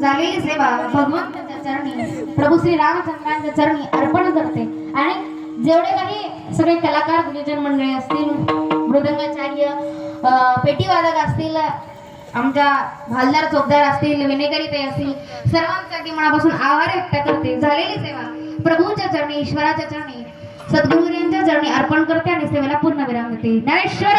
झालेली सेवा भगवंताच्या चरणी प्रभू श्री रामचंद्रांच्या चरणी अर्पण करते. आणि जेवढे काही सगळे कलाकार गुरुजन मंडळी असतील मृदंगाचार्य पेटीवादक असतील आमच्या भालदार चोपदार असतील विनेकरी असतील सर्वांसाठी मनापासून आभार व्यक्त करते. झालेली सेवा प्रभूच्या चरणी ईश्वराच्या चरणी सद्गुरूंच्या चरणी अर्पण करते आणि सेवेला पूर्ण विराम देते. ज्ञानेश्वर